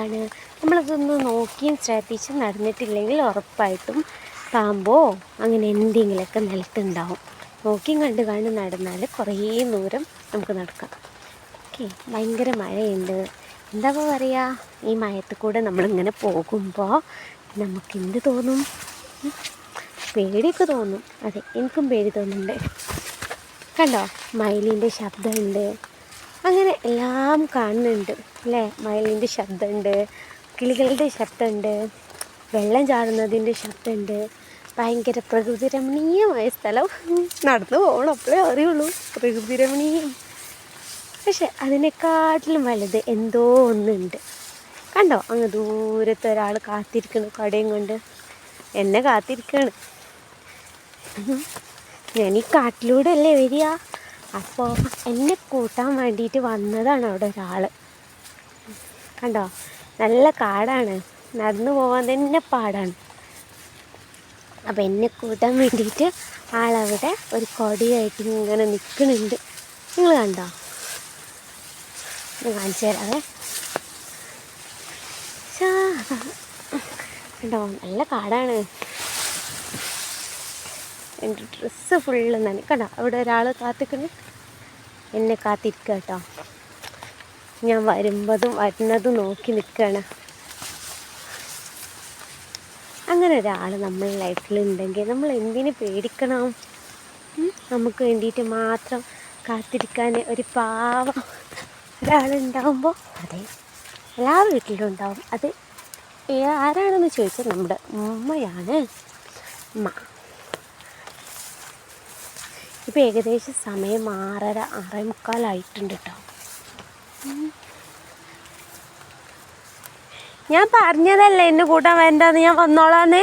ആണ്. നമ്മളിതൊന്ന് നോക്കിയും ശ്രദ്ധിച്ചും നടന്നിട്ടില്ലെങ്കിൽ ഉറപ്പായിട്ടും പാമ്പോ അങ്ങനെ എന്തെങ്കിലുമൊക്കെ നിലത്തുണ്ടാവും. നോക്കിയും കണ്ട് കണ്ട് നടന്നാൽ കുറേ ദൂരം നമുക്ക് നടക്കാം. ഓക്കെ ഭയങ്കര മഴയുണ്ട്. എന്താ പറയുക ഈ മയത്തിൽ കൂടെ നമ്മളിങ്ങനെ പോകുമ്പോൾ നമുക്ക് എന്ത് തോന്നും പേടിയൊക്കെ തോന്നും. അതെ എനിക്കും പേടി തോന്നുന്നുണ്ട്. കണ്ടോ? മയിലിന്റെ ശബ്ദമുണ്ട്. അങ്ങനെ എല്ലാം കാണുന്നുണ്ട് അല്ലേ? മയിലിന്റെ ശബ്ദമുണ്ട് കിളികളുടെ ശബ്ദമുണ്ട് വെള്ളം ചാടുന്നതിന്റെ ശബ്ദമുണ്ട്. ഭയങ്കര പ്രകൃതി രമണീയമായ സ്ഥലം. നടന്നു പോകണം അപ്പോഴേ അറിയുള്ളൂ. പ്രകൃതി രമണീയം. പക്ഷെ അതിനെക്കാട്ടിലും വലുത് എന്തോ ഒന്നുണ്ട്. കണ്ടോ? അങ്ങ് ദൂരത്തെ ഒരാൾ കാത്തിരിക്കുന്നു കടയും കൊണ്ട്. എന്നെ കാത്തിരിക്കുകയാണ് ഞാൻ ഈ കാട്ടിലൂടെ അല്ലേ വരിക? അപ്പോൾ എന്നെ കൂട്ടാൻ വേണ്ടിയിട്ട് വന്നതാണ് അവിടെ ഒരാൾ കണ്ടോ? നല്ല കാടാണ്. നടന്നു പോകാൻ തന്നെ പാടാണ്. അപ്പോൾ എന്നെ കൂട്ടാൻ വേണ്ടിയിട്ട് ആളവിടെ ഒരു കൊടിയായിട്ട് ഇങ്ങനെ നിൽക്കുന്നുണ്ട് നിങ്ങൾ കണ്ടോ? കാണിച്ചു തരാവേ. കണ്ടോ? നല്ല കാടാണ്. എന്റെ ഡ്രസ്സ് ഫുള്ള് നനഞ്ഞു. കണ്ടോ അവിടെ ഒരാൾ കാത്തിക്കുന്നു. എന്നെ കാത്തിരിക്കുക കേട്ടോ ഞാൻ വരുമ്പതും വരുന്നതും നോക്കി നിൽക്കുകയാണ് അങ്ങനെ ഒരാൾ നമ്മുടെ ലൈഫിലുണ്ടെങ്കിൽ നമ്മൾ എന്തിനു പേടിക്കണം? നമുക്ക് വേണ്ടിയിട്ട് മാത്രം കാത്തിരിക്കാൻ ഒരു പാവം ഒരാളുണ്ടാവുമ്പോൾ അതെ എല്ലാ വീട്ടിലും ഉണ്ടാവും. അത് ആരാണെന്ന് ചോദിച്ചാൽ നമ്മുടെ ഉമ്മയാണ്. ഉമ്മ. ഇപ്പം ഏകദേശം സമയം ആറര ആറേ മുക്കാലായിട്ടുണ്ട് കേട്ടോ ഞാൻ പറഞ്ഞതല്ലേ എന്നെ കൂട്ടാൻ വേണ്ടെന്ന് ഞാൻ വന്നോളാന്ന്.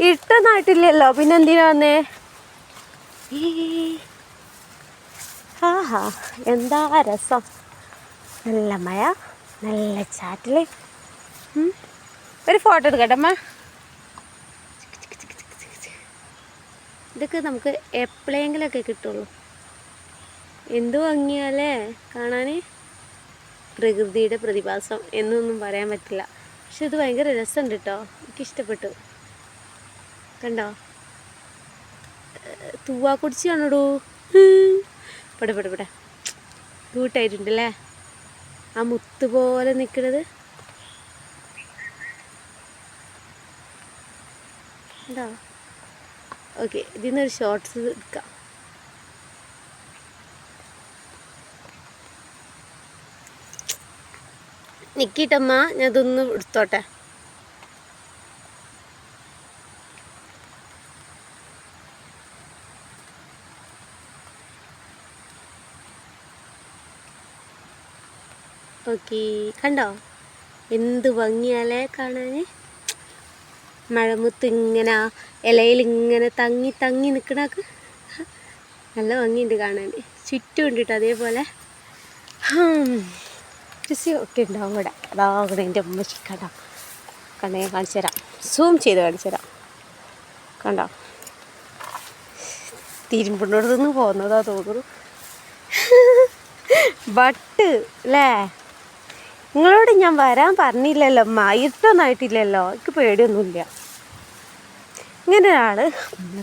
ഇട്ടൊന്നായിട്ടില്ലല്ലോ പിന്നെ എന്തിനാ വന്നേ. ആഹാ എന്താ രസം? നല്ല മഴ നല്ല ചാറ്റിൽ. ഉം. ഒരു ഫോട്ടോ എടുക്കട്ടെ അമ്മ? ഇതൊക്കെ നമുക്ക് എപ്പോഴെങ്കിലൊക്കെ കിട്ടുള്ളൂ. എന്ത് ഭംഗിയല്ലേ കാണാൻ പ്രകൃതിയുടെ പ്രതിഭാസം എന്നൊന്നും പറയാൻ പറ്റില്ല. പക്ഷെ ഇത് ഭയങ്കര രസമുണ്ട് കേട്ടോ എനിക്കിഷ്ടപ്പെട്ടു കണ്ടോ? തൂവാ കുടിച്ച് കുടിച്ചാണോടൂ പട പട പട കൂട്ടായിട്ടുണ്ടല്ലേ ആ മുത്ത് പോലെ നിൽക്കുന്നത് ഉണ്ടോ ഓക്കെ ഇതിൽ നിന്നൊരു ഷോർട്ട്സ് എടുക്കാം. നിക്കിട്ടമ്മ ഞാൻ ഇതൊന്ന് എടുത്തോട്ടെ. ഓക്കെ കണ്ടോ? എന്ത് ഭംഗിയാലേ കാണാൻ മഴമുത്ത് ഇങ്ങനെ ഇലയിൽ ഇങ്ങനെ തങ്ങി തങ്ങി നിൽക്കണക്ക് നല്ല ഭംഗിയുണ്ട് കാണാൻ. ചുറ്റും ഉണ്ട് കേട്ടോ അതേപോലെ ഒക്കെ ഉണ്ടാവും ഇവിടെ അതാകണം എന്റെ ഉമ്മച്ചി കണ്ടോ? കണ്ടോ ഞാൻ കാണിച്ചു തരാം. സൂം ചെയ്ത് കാണിച്ചു തരാം. കണ്ടോ? തിരുമ്പിനോടത്തുനിന്ന് പോകുന്നതാ തോന്നുന്നു. ബട്ട് അല്ലേ? നിങ്ങളോട് ഞാൻ വരാൻ പറഞ്ഞില്ലല്ലോ ഇരുട്ടൊന്നായിട്ടില്ലല്ലോ എനിക്ക് പേടിയൊന്നുമില്ല. ഇങ്ങനെ ഒരാൾ നമ്മളെ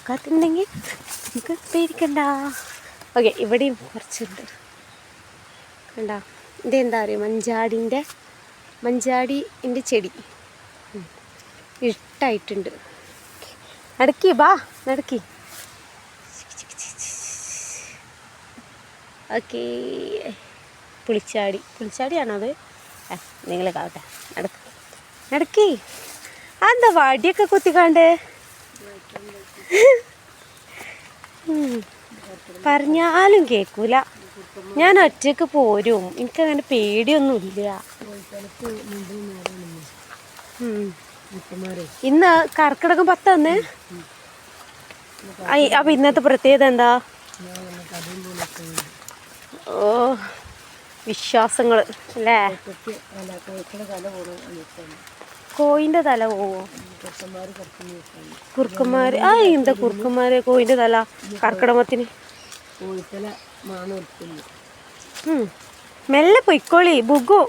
നമുക്ക് പേടിക്കണ്ട. ഓക്കെ ഇവിടെയും കുറച്ചുണ്ട്. കണ്ടോ ഇതെന്താ പറയുക മഞ്ചാടിന്റെ മഞ്ചാടിന്റെ ചെടി. ഇട്ടായിട്ടുണ്ട് നടക്കി ബാ നടക്കി. ഓക്കെ പുളിച്ചാടി. പുളിച്ചാടിയാണോ അത്? നിങ്ങൾ കാവട്ടെ നടക്ക്. നടക്കി. അതെന്താ വാടിയൊക്കെ കുത്തിക്കാണ്ട്. പറഞ്ഞാലും കേൾക്കൂല ഞാൻ ഒറ്റയ്ക്ക് പോരും. എനിക്ക് അങ്ങനെ പേടിയൊന്നുമില്ല. ഇന്ന് കർക്കിടകം പത്തന്ന്? അപ്പൊ ഇന്നത്തെ പ്രത്യേകത എന്താ? ഓ വിശ്വാസങ്ങൾ അല്ലേ? കോയിന്റെ തല പോവോ? കുറുക്കന്മാര് ആ എന്താ കുറുക്കന്മാര് കോയിന്റെ തല കർക്കിടമത്തിന്. മെല്ലെ പൊയ്ക്കോളി ബുഗു.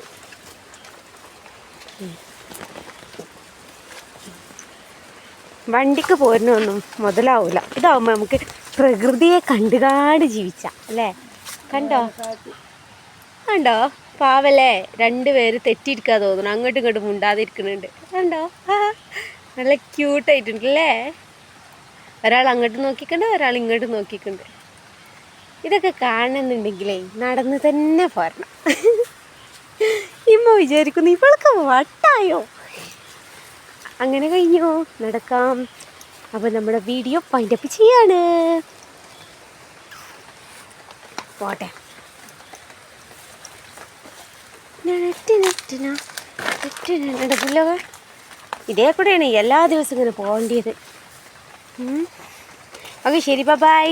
വണ്ടിക്ക് പോരുന്നൊന്നും മുതലാവൂല. ഇതാവുമ്പോൾ നമുക്ക് പ്രകൃതിയെ കണ്ടുകാട് ജീവിച്ച അല്ലേ? കണ്ടോ? കണ്ടോ? പാവല്ലേ? രണ്ടുപേര് തെറ്റിയിരിക്കാ തോന്നുന്നു. അങ്ങോട്ടും ഇങ്ങോട്ടും മുണ്ടാതിരിക്കുന്നുണ്ട്. കണ്ടോ? നല്ല ക്യൂട്ടായിട്ടുണ്ടല്ലേ ഒരാൾ അങ്ങോട്ട് നോക്കിക്കണ്ട് ഒരാൾ ഇങ്ങോട്ട് നോക്കിക്കണ്ട് ഇതൊക്കെ കാണുന്നുണ്ടെങ്കിലേ നടന്ന് തന്നെ പോരണം ഇമ്മ വിചാരിക്കുന്നു ഇവൾക്ക് വട്ടായോ അങ്ങനെ കഴിഞ്ഞോ നടക്കാം അപ്പോൾ നമ്മുടെ വീഡിയോ പൈൻഡപ്പ് ചെയ്യാണ് പോട്ടെ നടക്കില്ലകൾ ഇതേ കൂടെയാണ് എല്ലാ ദിവസവും ഇങ്ങനെ പോകേണ്ടത് ഓക്കെ ശരി ബൈ